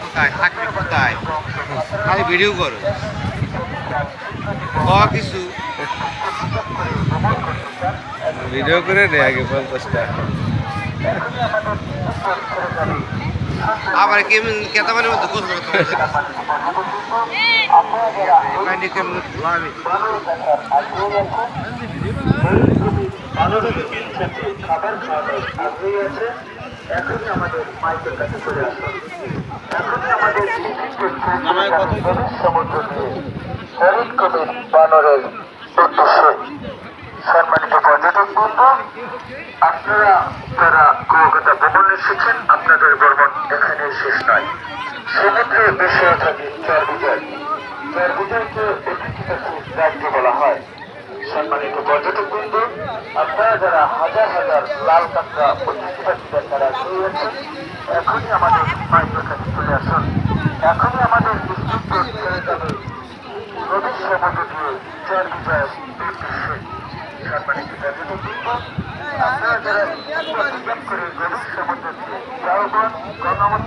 কোথায় থাকবে কোথায় খালি ভিডিও করো কিছু ভিডিও করে নে আগে পঞ্চাশটা। আবার কেমন কেতাবানের মধ্যে কেমন লাভি আগ্রহী আছে এখনই আমাদের মাইকের কাছে চলে আসুন এখনই আমাদের সমুদ্র দিয়ে হরিণ কবির বানরের উদ্দেশ্যে সম্মানিত আপনারা যারা কলকাতা ভ্রমণ এসেছেন, আপনাদের ভ্রমণ এখানে শেষ নয়। সমুদ্রে বিষয়ে থাকে চার বিজয় চার রাজ্য বলা হয়। সম্মানিত পর্যটক বন্ধু, আপনারা যারা হাজার হাজার লাল কাঁকড়া ঐতিহ্যবাহী দেখার আগ্রহী আছেন এখনই আমাদের মাইকের কাছে চলে আসুন। এখনই আমাদের নিশ্চিত ছেড়ে যাবে। নদীর সমুদ্র দিয়ে চার বিজয় আপনারা যারা করে গভীর সমুদ্র দিয়ে যাওয়ান গঙ্গামতী